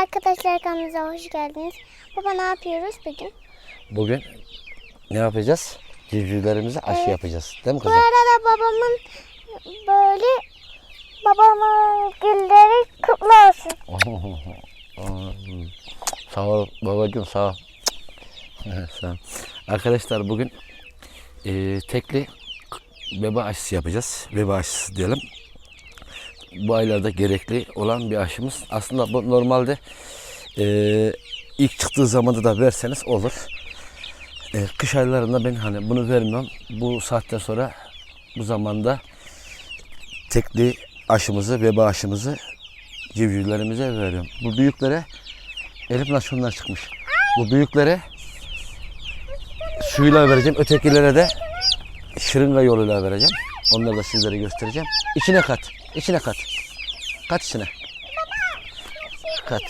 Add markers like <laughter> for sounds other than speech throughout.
arkadaşlar kanalımıza hoş geldiniz. Baba ne yapıyoruz bugün? Bugün ne yapacağız? Civcivlerimize aşı yapacağız. Değil mi Bu kızım? arada babamın böyle babamın gülleri kutlu olsun. <laughs> sağ ol babacığım sağ ol. sağ ol. Arkadaşlar bugün e, tekli veba aşısı yapacağız. Veba aşısı diyelim. Bu aylarda gerekli olan bir aşımız. Aslında bu normalde e, ilk çıktığı zamanda da verseniz olur. E, kış aylarında ben hani bunu vermiyorum. Bu saatten sonra bu zamanda tekli aşımızı, veba aşımızı civcivlerimize veriyorum. Bu büyüklere Elif nasıl şunlar çıkmış. Bu büyüklere suyla vereceğim. Ötekilere de şırınga yoluyla vereceğim. Onları da sizlere göstereceğim. İçine kat. içine kat. Kat içine. Kat.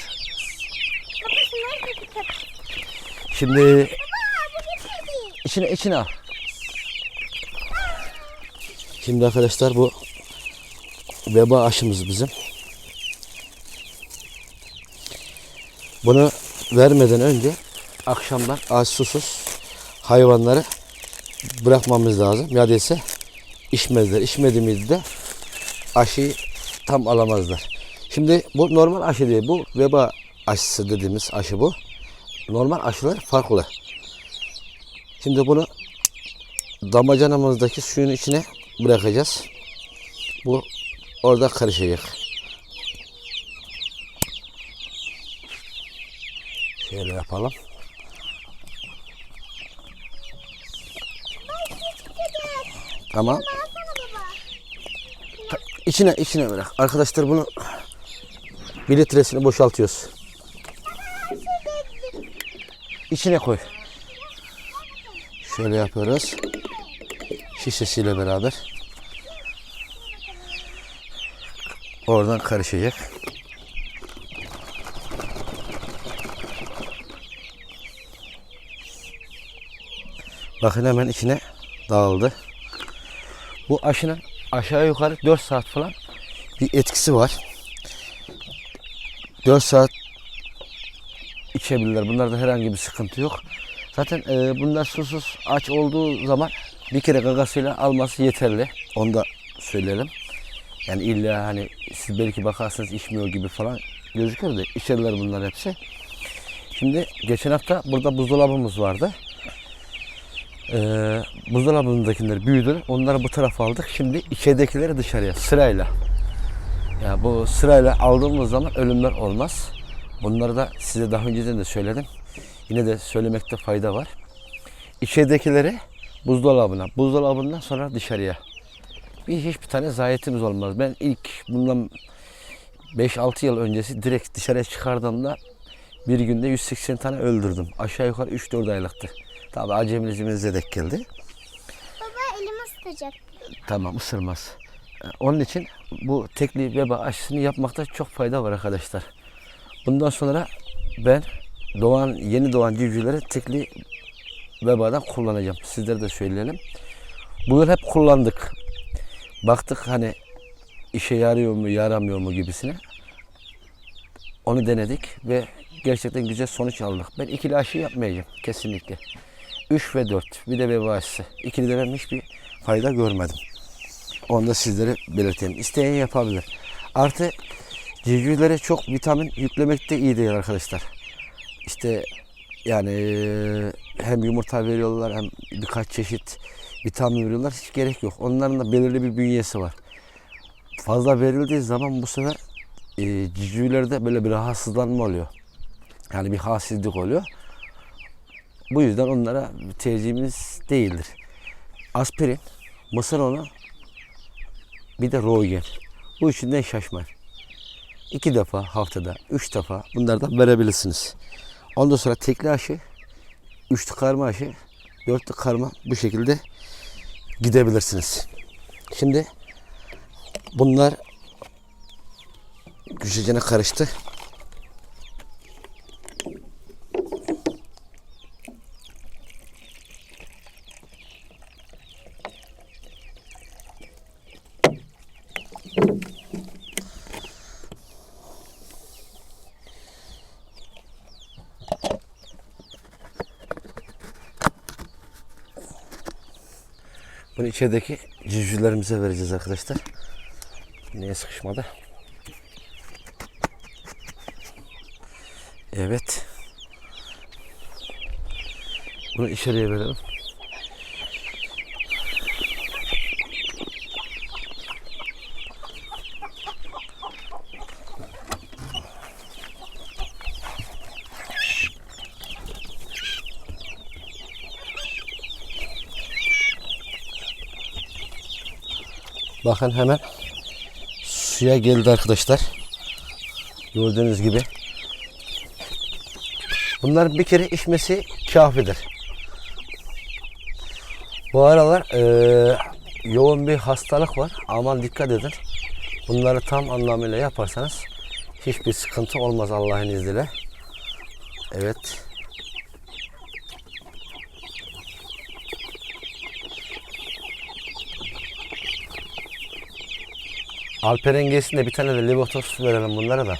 Şimdi içine içine al. Şimdi arkadaşlar bu veba aşımız bizim. Bunu vermeden önce akşamdan aç susuz hayvanları bırakmamız lazım. Ya değilse içmezler. İçmediğimizde de aşıyı tam alamazlar. Şimdi bu normal aşı değil. Bu veba aşısı dediğimiz aşı bu. Normal aşılar farklı. Şimdi bunu damacanamızdaki suyun içine bırakacağız. Bu orada karışacak. Şöyle yapalım. Tamam. İçine içine bırak. Arkadaşlar bunu bir litresini boşaltıyoruz. İçine koy. Şöyle yapıyoruz. Şişesiyle beraber. Oradan karışacak. Bakın hemen içine dağıldı. Bu aşının aşağı yukarı 4 saat falan bir etkisi var. 4 saat içebilirler. Bunlarda herhangi bir sıkıntı yok. Zaten e, bunlar susuz aç olduğu zaman bir kere gagasıyla alması yeterli. Onu da söyleyelim. Yani illa hani siz belki bakarsınız içmiyor gibi falan gözüküyor da içerler bunlar hepsi. Şimdi geçen hafta burada buzdolabımız vardı. Ee, buzdolabındakiler büyüdü. Onları bu tarafa aldık. Şimdi içeridekileri dışarıya sırayla. Ya bu sırayla aldığımız zaman ölümler olmaz. Bunları da size daha önceden de söyledim. Yine de söylemekte fayda var. İçeridekileri buzdolabına, buzdolabından sonra dışarıya. Bir hiçbir tane zayiatimiz olmaz. Ben ilk bundan 5-6 yıl öncesi direkt dışarıya çıkardığımda bir günde 180 tane öldürdüm. Aşağı yukarı 3-4 aylıktı. Tabi acemiliğimize denk geldi. Baba elimi ısıtacak. Tamam ısırmaz. Ee, Onun için bu tekli veba aşısını yapmakta çok fayda var arkadaşlar. Bundan sonra ben doğan yeni doğan civcivleri tekli vebadan kullanacağım. Sizlere de söyleyelim. Bu yıl hep kullandık. Baktık hani işe yarıyor mu yaramıyor mu gibisine. Onu denedik ve gerçekten güzel sonuç aldık. Ben ikili aşı yapmayacağım kesinlikle. 3 ve 4 bir de aşısı. İkili de ben hiçbir fayda görmedim. Onu da sizlere belirteyim. İsteyen yapabilir. Artı civcivlere çok vitamin yüklemek de iyi değil arkadaşlar. İşte yani hem yumurta veriyorlar hem birkaç çeşit vitamin veriyorlar. Hiç gerek yok. Onların da belirli bir bünyesi var. Fazla verildiği zaman bu sefer eee civcivlerde böyle bir rahatsızlanma oluyor. Yani bir halsizlik oluyor. Bu yüzden onlara tercihimiz değildir. Aspirin, mısır bir de Rogen. Bu üçünden şaşmayın. İki defa haftada, üç defa bunlardan verebilirsiniz. Ondan sonra tekli aşı, üçlü karma aşı, dörtlü karma bu şekilde gidebilirsiniz. Şimdi bunlar güzelce karıştı. Bunu içerideki civcivlerimize vereceğiz arkadaşlar. Niye sıkışmadı? Evet. Bunu içeriye verelim. Bakın hemen suya geldi arkadaşlar. Gördüğünüz gibi. Bunların bir kere içmesi kafidir. Bu aralar eee, yoğun bir hastalık var. Aman dikkat edin. Bunları tam anlamıyla yaparsanız hiçbir sıkıntı olmaz Allah'ın izniyle. Evet. Alperen gelsin de bir tane de libotos verelim bunlara da.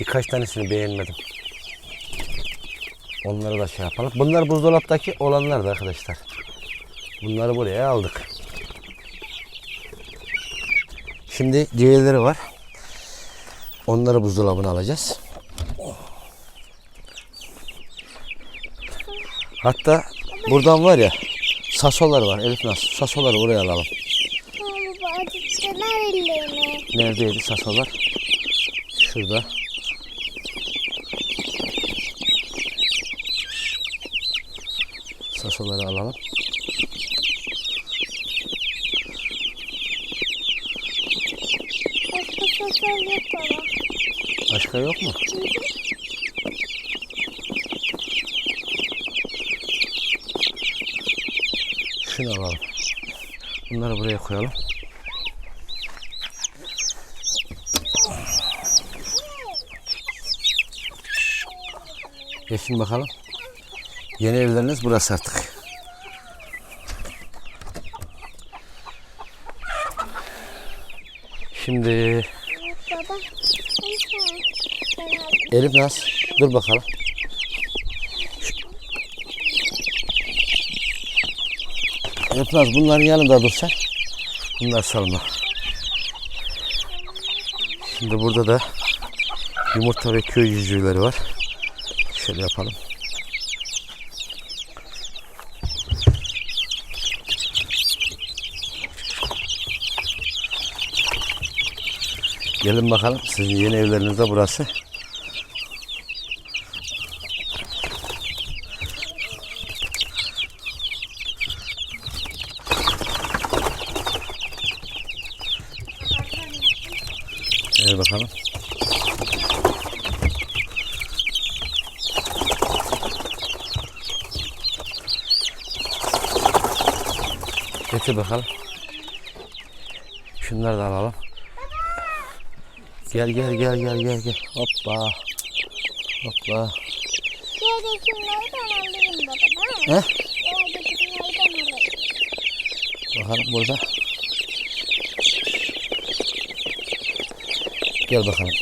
Birkaç tanesini beğenmedim. Onları da şey yapalım. Bunlar buzdolaptaki olanlar da arkadaşlar. Bunları buraya aldık. Şimdi diğerleri var. Onları buzdolabına alacağız. Hatta buradan var ya sasolar var Elif nasıl? Sasoları oraya alalım. Acıttılar ellerimi. Neredeydi sasolar? Şurada. Sasoları alalım. Başka sosyal yok baba. Başka yok mu? Şunu alalım. Bunları buraya koyalım. Geçin bakalım. Yeni evleriniz burası artık. Şimdi. Elif Naz dur bakalım. Elif Naz bunların yanında dur sen. Bunlar salma. Şimdi burada da yumurta ve köy cücüğleri var. Şöyle yapalım. Gelin bakalım sizin yeni evleriniz de burası. Gel bakalım. Getir bakalım. Şunları da alalım. Gel gel gel gel gel gel. Hoppa. Hoppa. Yerdekileri alırım baba. değil mi? He? Yerdekileri alırım. Bakalım burada. Gel bakalım.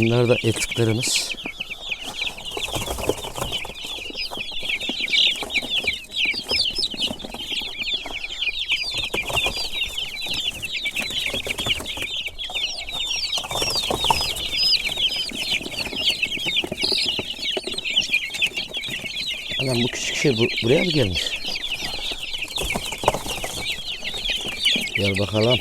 Bunlar da etliklerimiz. Anam bu küçük şey bu, buraya mı gelmiş? Gel bakalım.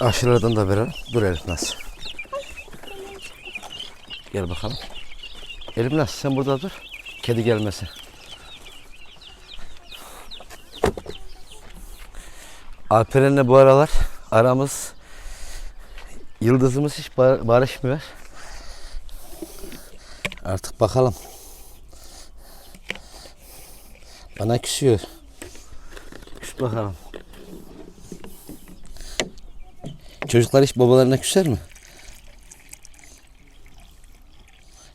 Aşılardan da verelim. Dur Elif Naz. Gel bakalım. Elif Naz sen burada dur. Kedi gelmesin. Alperen'le bu aralar aramız yıldızımız hiç bar- barışmıyor. Artık bakalım. Bana küsüyor. Küs bakalım. Çocuklar hiç babalarına küser mi?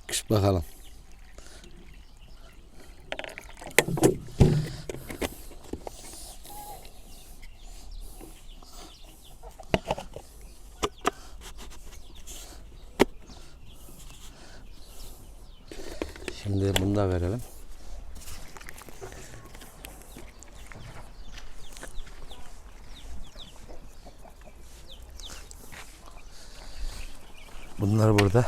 Küs bakalım. Şimdi bunu da verelim. Bunlar burada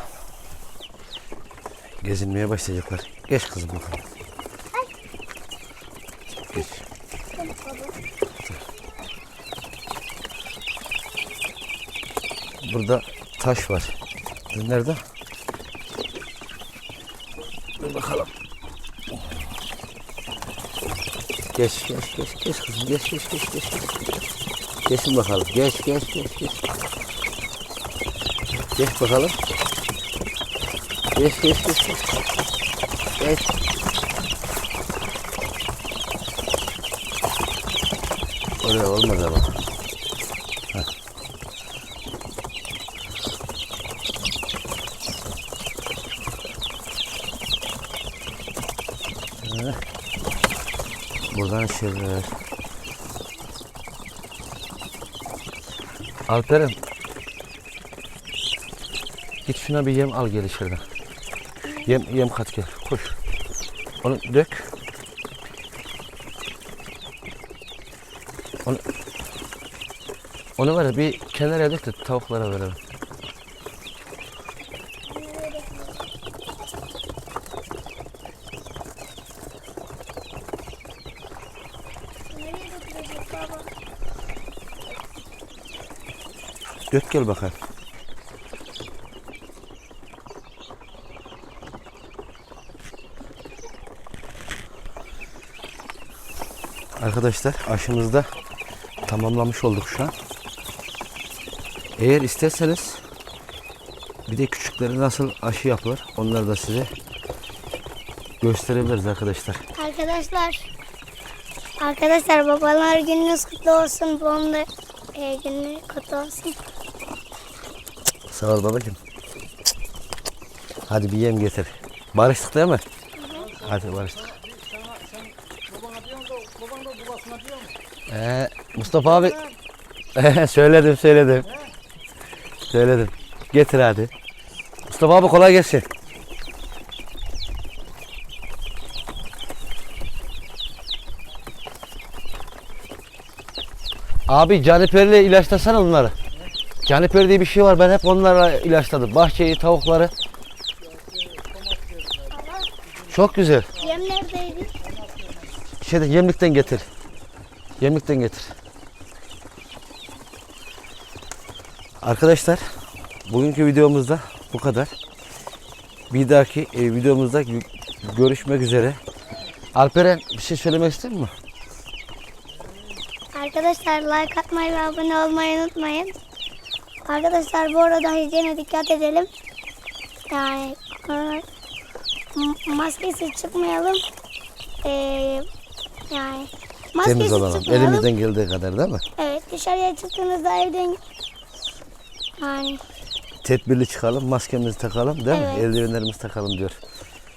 gezinmeye başlayacaklar. Geç kızım bakalım. Geç. Burada taş var. Nerede? Dur bakalım. Geç geç geç geç kızım geç geç geç geç. geç. Geçin bakalım. Geç geç geç geç. Geç bakalım. Geç geç geç geç. Geç. Oraya olmaz ama. Heh. Heh. Buradan şöyle. Alper'im. Git şuna bir yem al gel içeriden. Yem, yem kat gel. Koş. Onu dök. Onu, onu var ya bir kenara dök de tavuklara verelim. Dök gel bakalım. Arkadaşlar aşımızda tamamlamış olduk şu an. Eğer isterseniz bir de küçükleri nasıl aşı yapılır onları da size gösterebiliriz arkadaşlar. Arkadaşlar. Arkadaşlar babalar gününüz kutlu olsun. Babam da e, günü kutlu olsun. Sağ ol babacığım. Hadi bir yem getir. Barıştık değil mi? Hadi barıştık. Ee, Mustafa abi <laughs> söyledim söyledim. Söyledim. Getir hadi. Mustafa abi kolay gelsin. Abi caniperle ilaçlasana onları. Caniper diye bir şey var. Ben hep onlarla ilaçladım. Bahçeyi, tavukları. Çok güzel. Yem neredeydi? Şeyde yemlikten getir. Yemlikten getir. Arkadaşlar bugünkü videomuzda bu kadar. Bir dahaki e, videomuzda gö- görüşmek üzere. Alperen bir şey söylemek ister mi? Arkadaşlar like atmayı ve abone olmayı unutmayın. Arkadaşlar bu arada hijyene dikkat edelim. Yani e, maskesiz çıkmayalım. Ee, yani maskesiz Temiz olalım. çıkmayalım. Elimizden geldiği kadar değil mi? Evet dışarıya çıktığınızda evden yani Tedbirli çıkalım, maskemizi takalım değil mi? Evet. Eldivenlerimizi takalım diyor.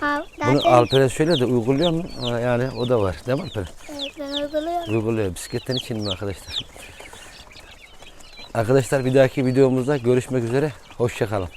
ha, Bunu zaten Alperen söyle de uyguluyor mu? Ha, Yani o da var değil mi Alperen? evet, ben uyguluyorum. Uyguluyor. Bisikletten için mi arkadaşlar? Arkadaşlar bir dahaki videomuzda görüşmek üzere. Hoşçakalın.